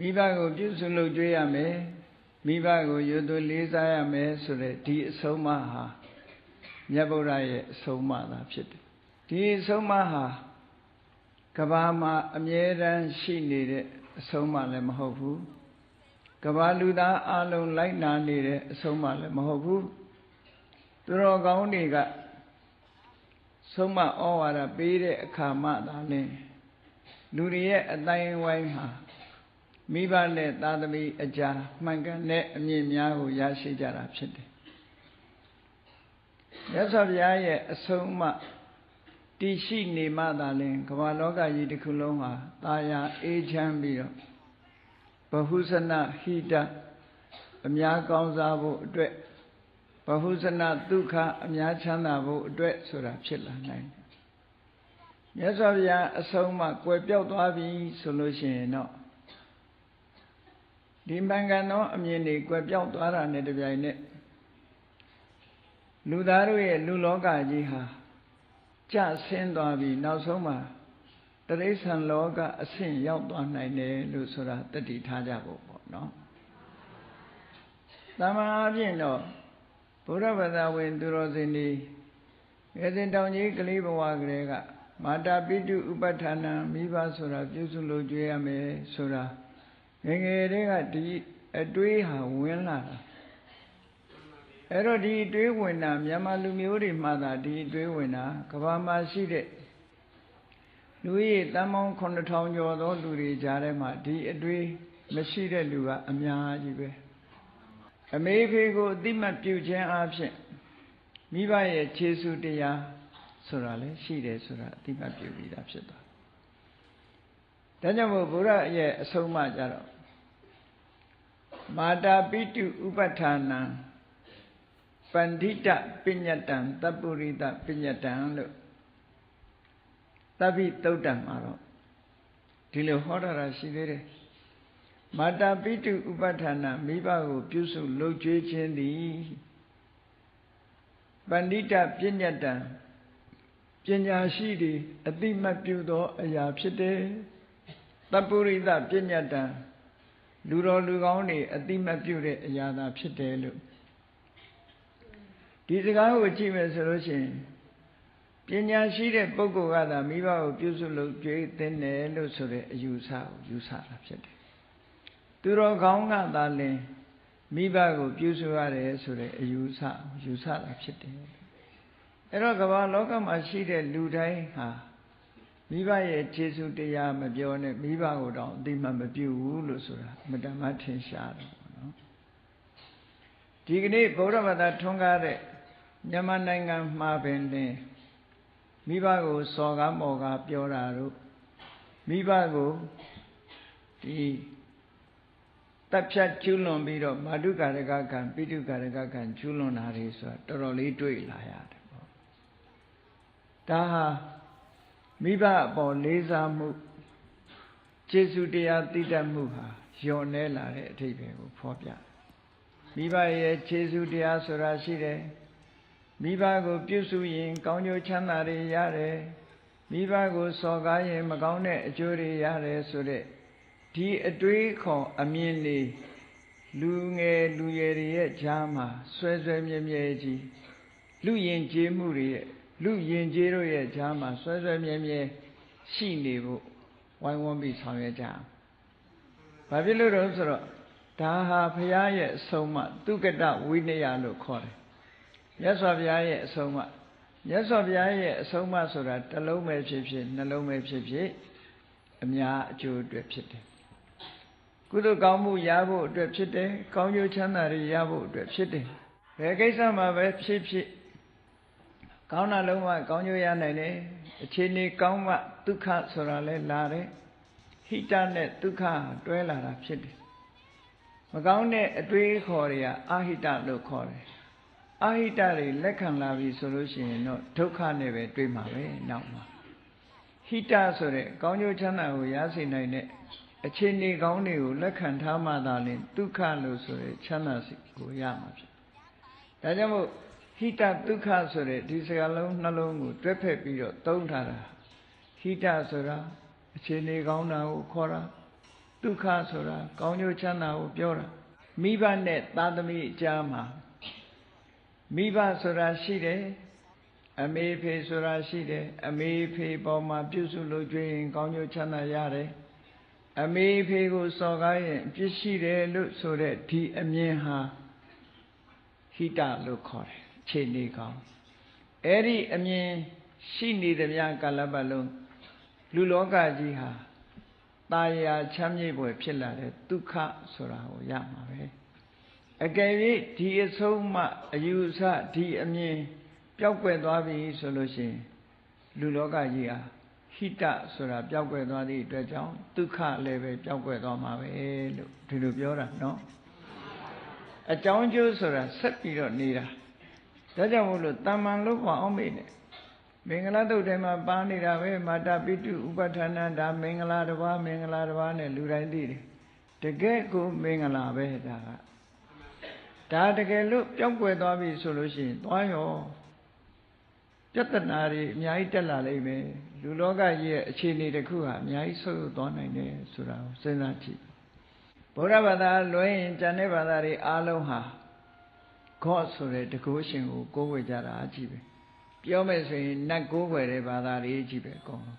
မိဘကိုပြုစုလုပ်ကြွေးရမယ်မိဘကိုရွတ်သွလေးစားရမယ်ဆိုတဲ့ဒီအဆုံးအမဟာမြတ်ဗုဒ္ဓရဲ့အဆုံးအမသာဖြစ်တယ်ဒီအဆုံးအမဟာကဘာမှာအမြဲတမ်းရှိနေတဲ့အဆုံးအမလည်းမဟုတ်ဘူးကဘာလူသားအလုံးလိုက်နာနေတဲ့အဆုံးအမလည်းမဟုတ်ဘူးသူတော်ကောင်းတွေကဆုံးမဩဝါဒပေးတဲ့အခါမှသာလင်လူတွေရဲ့အတိုင်းဝိုင်းမှာ မိဘနဲ့သာသမီအကြာမှန်ကန်တဲ့အမြင်များကိုရရှိကြတာဖြစ်တယ်မြတ်စွာဘုရားရဲ့အဆုံးအမတည်ရှိနေမှသာလင်ကမ္ဘာလောကကြီးတစ်ခုလုံးဟာတာယာအေးချမ်းပြီးတော့ဘဟုဇနဟိတအများကောင်းစားဖို့အတွက်ဘဟုဇနဒုက္ခအများချမ်းသာဖို့အတွက်ဆိုတာဖြစ်လာနိုင်တယ်မြတ်စွာဘုရားအဆုံးအမကွယ်ပြောက်သွားပြီဆိုလို့ရှိရင်တော့ ဒီမှန်ကန်သောအမြင်တွေကွယ်ပြောက်သွားတာနဲ့တပြိုင်နက်လူသားတို့ရဲ့လူလောကကြီးဟာကြဆင်းသွားပြီးနောက်ဆုံးမှာတရိษံလောကအဆင့်ရောက်သွားနိုင်တယ်လို့ဆိုတာတတိထားကြဖို့ပေါ့နော်တမန်အပြင်တော့ဘုရားဗသာဝင်သူတော်စင်ဒီငယ်စဉ်တောင်ကြီးကလေးဘဝကလေးကမာတာပိတုဥပဋ္ဌာဏမိဘဆိုတာပြုစုလို့ကြွေးရမယ်ဆိုတာ ငငယ်တည်းကဒီအတွေးဟာဝင်လာတာအဲ့တော့ဒီအတွေးဝင်တာမြန်မာလူမျိုးတွေမှသာဒီအတွေးဝင်တာကဘာမှာရှိတဲ့လူကြီးတန်ပေါင်း9000ကျော်သောလူတွေကြားထဲမှာဒီအတွေးမရှိတဲ့လူကအများကြီးပဲအမေဖေကိုအတိမတ်ပြုခြင်းအပြင်မိဘရဲ့ခြေဆုတရားဆိုတာလည်းရှိတယ်ဆိုတာအတိမတ်ပြုပြီးသားဖြစ်သွား ဒါကြောင့်မို့ဘုရားရဲ့အဆုံးအမကြတော့မာတာပိတုဥပဋ္ဌာနံပန္ဒိတပညတံတပ္ပုရိတပညတံလို့သဗ္ဗိတုတ်တံမှာတော့ဒီလိုဟောတာရှိသေးတယ်မာတာပိတုဥပဋ္ဌာနမိဘကိုပြုစုလုပ်ကြွေးခြင်းသည်ပန္ဒိတပညတံပညာရှိသည်အတိမတ်ပြုသောအရာဖြစ်တယ် တပ္ပုရိသပညတံလူတော်လူကောင်းတွေအတိမတ်ပြုတဲ့အရာသာဖြစ်တယ်လို့ဒီစကားကိုကြည့်မယ်ဆိုလို့ရှိရင်ပညာရှိတဲ့ပုဂ္ဂိုလ်ကသာမိဘကိုပြုစုလို့ကြွေးသင်းတယ်လို့ဆိုတဲ့အယူဆကိုယူဆတာဖြစ်တယ်သူတော်ကောင်းကသာလင်မိဘကိုပြုစုရတယ်ဆိုတဲ့အယူဆယူဆတာဖြစ်တယ်အဲ့တော့ကမ္ဘာလောကမှာရှိတဲ့လူတိုင်းဟာ မိဘရဲ့ခြေဆုတရားမပြောနဲ့မိဘကိုတော့အတိမမပြုဘူးလို့ဆိုတာမတမထင်ရှားတယ်ပေါ့နော်ဒီကနေ့ဗုဒ္ဓဘာသာထွန်းကားတဲ့မြန်မာနိုင်ငံမှာပင်တင်မိဘကိုစော်ကားမော်ကားပြောတာတို့မိဘကိုဒီတပ်ဖြတ်ကျူးလွန်ပြီးတော့မာတုကာရကကံပိတုကာရကကံကျူးလွန်တာတွေဆိုတာတော်တော်လေးတွေ့လာရတယ်ပေါ့ဒါဟာ မိဘအပေါ်လေးစားမှုကျေစုတရားသိတတ်မှုဟာညော်နေလာတဲ့အထိပ္ပယ်ကိုဖော်ပြမိဘရဲ့ကျေစုတရားဆိုတာရှိတယ်မိဘကိုပြုစုရင် ကောင်းကျိုးချမ်းသာတွေရတယ်မိဘကိုစော်ကားရင်မကောင်းတဲ့အကျိုးတွေရတယ်ဆိုတဲ့ဒီအတွေးခေါ်အမြင်တွေလူငယ်လူရွယ်တွေရဲ့ဈာမှာဆွဲဆွဲမြဲမြဲကြီးလူရင်ကျေးမှုတွေရဲ့ လူယဉ်ကျေးတို့ရဲ့ဈာမှာဆွဲဆွဲမြဲမြဲရှိနေဖို့ဝိုင်းဝန်းပြီးဆောင်ရွက်ကြအောင်။ဘာဖြစ်လို့တော့ဆိုတော့ဒါဟာဘုရားရဲ့အဆုံးအမသူကတဝိနည်းလို့ခေါ်တယ်။မြတ်စွာဘုရားရဲ့အဆုံးအမမြတ်စွာဘုရားရဲ့အဆုံးအမဆိုတာတစ်လုံးပဲဖြစ်ဖြစ်နှလုံးပဲဖြစ်ဖြစ်အများအကျိုးအတွက်ဖြစ်တယ်။ကုသိုလ်ကောင်းမှုရဖို့အတွက်ဖြစ်တယ်။ကောင်းကျိုးချမ်းသာတွေရဖို့အတွက်ဖြစ်တယ်။ဘယ်ကိစ္စမှာပဲဖြစ်ဖြစ် ကောင်းတာလုံးဝကောင်းကျိုးရနိုင်တယ်အခြေအနေကောင်းမှဒုက္ခဆိုတာလဲလာတယ်ဟိတနဲ့ဒုက္ခတွဲလာတာဖြစ်တယ်မကောင်းတဲ့အတွေးခေါ်တွေကအာဟိတလို့ခေါ်တယ်အာဟိတတွေလက်ခံလာပြီဆိုလို့ရှိရင်တော့ဒုက္ခနဲ့ပဲတွေးမှာပဲနောက်မှာဟိတဆိုတဲ့ကောင်းကျိုးချမ်းသာကိုရစေနိုင်တဲ့အခြေအနေကောင်းတွေကိုလက်ခံထားမှသာလျှင်ဒုက္ခလို့ဆိုတဲ့ချမ်းသာစိတ်ကိုရမှာဖြစ်ဒါကြောင့်မို့ ဟိတဒုက္ခဆိုတဲ့ဒီစကားလုံးနှလုံးကိုတွဲဖက်ပြီးတော့သုံးထားတာဟိတဆိုတာအခြေအနေကောင်းတာကိုခေါ်တာဒဒုက္ခဆိုတာကောင်းကျိုးချမ်းသာကိုပြောတာမိဘနဲ့သားသမီးအကြားမှာမိဘဆိုတာရှိတယ်အမေဖေဆိုတာရှိတယ်အမေဖေပေါ်မှာပြုစုလို့ကြွရင်ကောင်းကျိုးချမ်းသာရတယ်အမေဖေကိုစော်ကားရင်ပြစ်ရှိတယ်လို့ဆိုတဲ့ဒီအမြင်ဟာဟိတလို့ခေါ်တယ် ခြေနေကောင်းအဲ့ဒီအမြင်ရှိနေသမျှကာလပတ်လုံးလူလောကကြီးဟာตายရာချမ်းမြေ့ပွဲဖြစ်လာတဲ့ဒုက္ခဆိုတာကိုရမှာပဲအကယ်၍ဒီအဆုံးမှအယူဆဒီအမြင်ပျောက်ကွယ်သွားပြီဆိုလို့ရှိရင်လူလောကကြီးဟာဟိတဆိုတာပျောက်ကွယ်သွားသည့်အတွက်ကြောင့်ဒုက္ခလည်းပဲပျောက်ကွယ်သွားမှာပဲလို့ဒီလိုပြောတာနော်အကြောင်းကျိုးဆိုတာဆက်ပြီးတော့နေတာ ဒါကြောင့်မို့လို့တမ္မန်လို့ပေါ့အောင်မေ့နေမင်္ဂလာတုတ်ထဲမှာပါနေတာပဲမာတာပိတုဥပဋ္ဌာဏဒါမင်္ဂလာတစ်ပါးမင်္ဂလာတစ်ပါးနဲ့လူတိုင်းသိတယ်တကယ်ကိုမင်္ဂလာပဲဒါကဒါတကယ်လို့ပျောက်ကွယ်သွားပြီဆိုလို့ရှိရင်သွားရောပြဿနာတွေအများကြီးတက်လာလိမ့်မယ်လူလောကကြီးရဲ့အခြေအနေတစ်ခုဟာအများကြီးဆုပ်သွားနိုင်တယ်ဆိုတာကိုစဉ်းစားကြည့်ဗုဒ္ဓဘာသာလွဲရင်ကျန်တဲ့ဘာသာတွေအားလုံးဟာ God ဆိုတဲ့တကုရှင်ကိုကိုးဝေကြတာအကြည့်ပဲပြောမယ်ဆိုရင်နတ်ကိုးဝယ်တဲ့ဘာသာတွေကြည့်ပဲအကုန်လုံး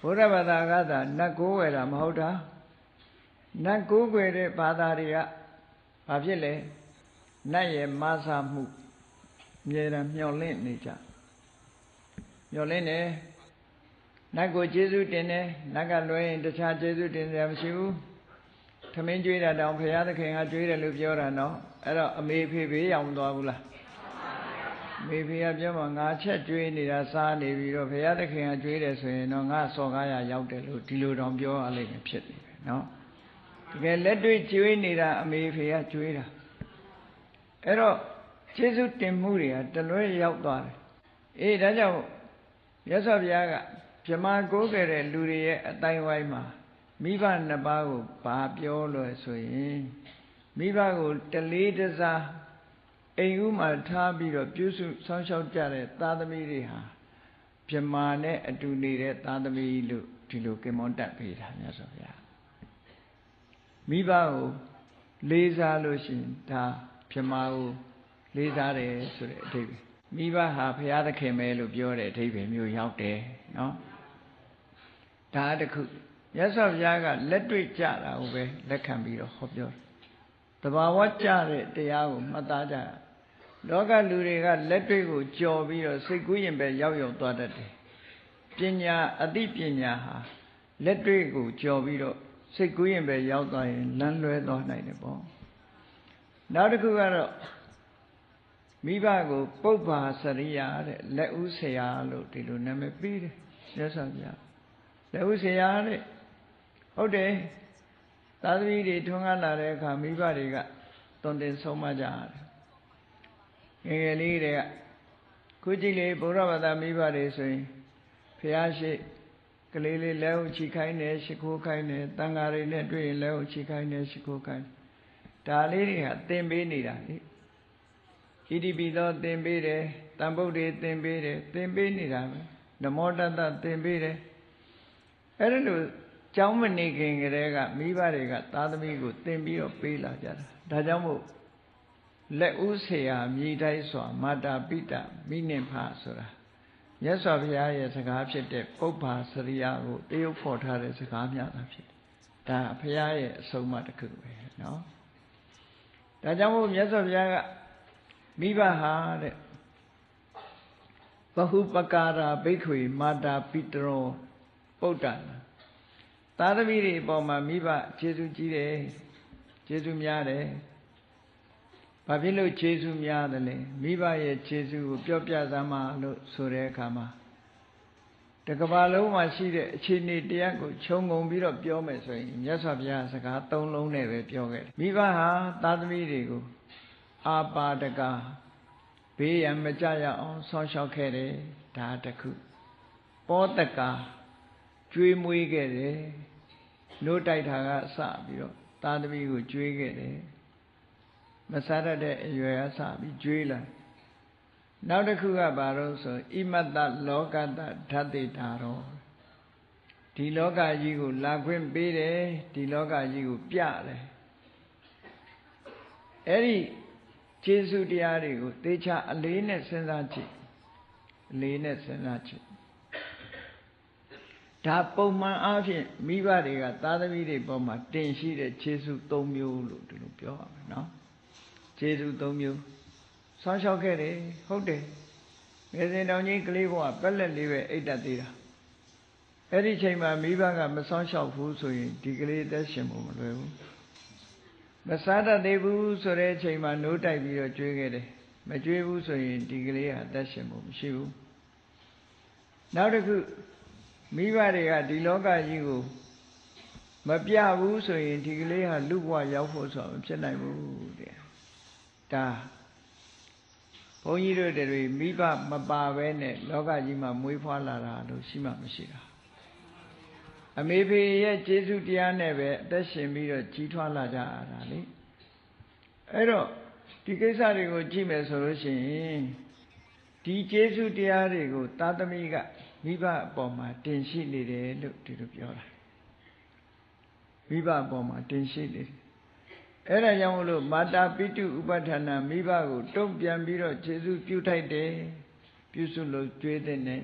ဘုရားဘာသာကသာနတ်ကိုးဝယ်တာမဟုတ်တာနတ်ကိုးဝယ်တဲ့ဘာသာတွေကဘာဖြစ်လဲနတ်ရဲ့မဆာမှုအမြဲတမ်းမျောလင့်နေကြမျောလင့်နေနတ်ကိုကျေးဇူးတင်တယ်နတ်ကလွဲရင်တခြားကျေးဇူးတင်စရာမရှိဘူး ထမင်းကျွေးတာတောင်ဘုရားသခင်ကကျွေးတယ်လို့ပြောတာနော်အဲ့တော့အမေဖေဖေးရောင်သွားဘူးလားမေဖေကပြောမှငါချက်ကျွေးနေတာစားနေပြီးတော့ဘုရားသခင်ကကျွေးတယ်ဆိုရင်တော့ငါစော်ကားရရောက်တယ်လို့ဒီလိုတောင်ပြောရလိမ့်မယ်ဖြစ်နေပဲနော်တကယ်လက်တွေ့ကျွေးနေတာအမေဖေကကျွေးတာအဲ့တော့ကျေးဇူးတင်မှုတွေကတလွဲရောက်သွားတယ်အေးဒါကြောင့်ရသော်ဘုရားကဗြမာကိုးခဲ့တဲ့လူတွေရဲ့အတိုင်းဝိုင်းမှာ မိဘနှစ်ပါးကိုဘာပြောလို့ဆိုရင်မိဘကိုတလေးတစားအိမ်ဦးမှာထားပြီးတော့ပြုစုဆောင်းလျှောက်ကြတဲ့သားသမီးတွေဟာဗြမာနဲ့အတူနေတဲ့သားသမီးလို့ဒီလိုကင်မွန်တက်ပေးတာမြတ်စွာဘုရားမိဘကိုလေးစားလို့ရှိရင်ဒါဗြမာကိုလေးစားတယ်ဆိုတဲ့အဓိပ္ပာယ်မိဘဟာဘုရားသခင်ပဲလို့ပြောတဲ့အဓိပ္ပာယ်မျိုးရောက်တယ်နော်ဒါတခု မြတ်စွာဘုရားကလက်တွေ့ကြတာကိုပဲလက်ခံပြီးတော့ဟောပြောတယ်တဘာဝကြတဲ့တရားကိုမှတ်သားကြလောကလူတွေကလက်တွေ့ကိုကြော်ပြီးတော့စိတ်ကူးရင်ပဲရောက်ရောက်သွားတတ်တယ်ပညာအသိပညာဟာလက်တွေ့ကိုကြော်ပြီးတော့စိတ်ကူးရင်ပဲရောက်သွားရင်လမ်းလွဲသွားနိုင်တယ်ပေါ့နောက်တစ်ခုကတော့မိဘကိုပုပ္ပါစရိယာတဲ့လက်ဦးဆရာလို့ဒီလိုနာမည်ပေးတယ်ရသော်ဗျာလက်ဦးဆရာတဲ့ ဟုတ်တယ်သာသမီတွေထွန်းကားလာတဲ့အခါမိဘတွေကတွန်တင်ဆုံးမကြရတယ်ငယ်ငယ်လေးတွေကခုကြည့်လေဘုရားဘာသာမိဘတွေဆိုရင်ဖះရှိကလေးလေးလက်ဟုတ်ချီခိုင်းတယ်ရှိခိုးခိုင်းတယ်တန်ဃာတွေနဲ့တွေ့ရင်လက်ဟုတ်ချီခိုင်းတယ်ရှိခိုးခိုင်းဒါလေးတွေဟာသင်ပေးနေတာလေဣတိပိသောသင်ပေးတယ်တန်ဗုဒ္ဓေသင်ပေးတယ်သင်ပေးနေတာပဲနမောတတသင်ပေးတယ်အဲ့ဒါလို့ ကြောင်းမနေခင်ကလေးကမိဘတွေကသားသမီးကိုတင်ပြီးတော့ပေးလာကြတာဒါကြောင့်မို့လက်ဦးဆရာမြေတိုင်းစွာမာတာပိတာမိနင်ဖာဆိုတာမြတ်စွာဘုရားရဲ့စကားဖြစ်တဲ့ပုပ္ပါစရိယကိုတရုပ်ဖော်ထားတဲ့စကားများတာဖြစ်တယ်။ဒါဘုရားရဲ့အဆုံးအမတစ်ခုပဲနော်။ဒါကြောင့်မို့မြတ်စွာဘုရားကမိဘဟာတဲ့ဘဟုပကာရာဘိခွေမာတာပိတရောပုတ္တနာ သားသမီးတွေအပေါ်မှာမိဘကျေးဇူးကြီးတယ်ကျေးဇူးများတယ်ဘာဖြစ်လို့ကျေးဇူးများတယ်လဲမိဘရဲ့ကျေးဇူးကိုပြောပြသမှာလို့ဆိုတဲ့အခါမှာတကဘာလုံးမှာရှိတဲ့အခြေအနေတရားကိုခြုံငုံပြီးတော့ပြောမယ်ဆိုရင်မြတ်စွာဘုရားစကားသုံးလုံးနဲ့ပဲပြောခဲ့တယ်မိဘဟာသားသမီးတွေကိုအာပါဒကဘေးရန်မကြရအောင်ဆောင်းလျှောက်ခဲ့တယ်ဒါတခုပောတကကျွေးမွေးခဲ့တယ် နို့တိုက်တာကစပြီးတော့သားသမီးကိုကျွေးခဲ့တယ်မစားရတဲ့အရွယ်ကစပြီးကျွေးလာနောက်တစ်ခုကဘာလို့ဆိုဣမတ္တလောကတဓာတိတာရောဒဒီလောကကြီးကိုလာခွင့်ပေးတယ်ဒီလောကကြီးကိုပြတယ်အဲ့ဒီကျေးဇူးတရားတွေကိုသေချာအလေးနဲ့စဉ်းစားကြည့်အလေးနဲ့စဉ်းစားကြည့် ဒါပုံမှန်အားဖြင့်မိဘတွေကသားသမီးတွေပေါ်မှာတင်ရှိတဲ့ခြေဆု၃မျိုးလို့ဒီလိုပြောရမယ်နော်ခြေဆု၃မျိုးဆောင်းလျှောက်ခဲ့တယ်ဟုတ်တယ်ငယ်စဉ်တောင်ကြီးကလေးဘဝပက်လက်လေးပဲအိတ်တက်သေးတာအဲ့ဒီချိန်မှာမိဘကမဆောင်းလျှောက်ဘူးဆိုရင်ဒီကလေးအသက်ရှင်ဖို့မလွယ်ဘူးမစားတတ်သေးဘူးဆိုတဲ့အချိန်မှာနိုးတိုက်ပြီးတော့ကြွေးခဲ့တယ်မကြွေးဘူးဆိုရင်ဒီကလေးဟာအသက်ရှင်ဖို့မရှိဘူးနောက်တစ်ခု မိဘတွေကဒီလောကကြီးကိုမပြဘူးဆိုရင်ဒီကလေးဟာလူဘဝရောက်ဖို့ဆိုတာမဖြစ်နိုင်ဘူးတဲ့ဒါဘုန်းကြီးတို့တွေမိဘမပါဘဲနဲ့လောကကြီးမှာမွေးဖွားလာတာလို့ရှိမှမရှိတာအမေဖေရဲ့ကျေးဇူးတရားနဲ့ပဲအသက်ရှင်ပြီးတော့ကြီးထွားလာကြရတာလေအဲ့တော့ဒီကိစ္စတွေကိုကြည့်မယ်ဆိုလို့ရှိရင်ဒီကျေးဇူးတရားတွေကိုသာသမီက မိဘအပေါ်မှာတင်ရှိနေတယ်လို့ဒီလိုပြောတာမိဘအပေါ်မှာတင်ရှိနေတယ်အဲ့ဒါကြောင့်မလို့မာတာပိတုဥပဋ္ဌာဏမိဘကိုတုံ့ပြန်ပြီးတော့ခြေစုပြုထိုက်တယ်ပြုစုလို့ကြွေးတဲ့နဲ့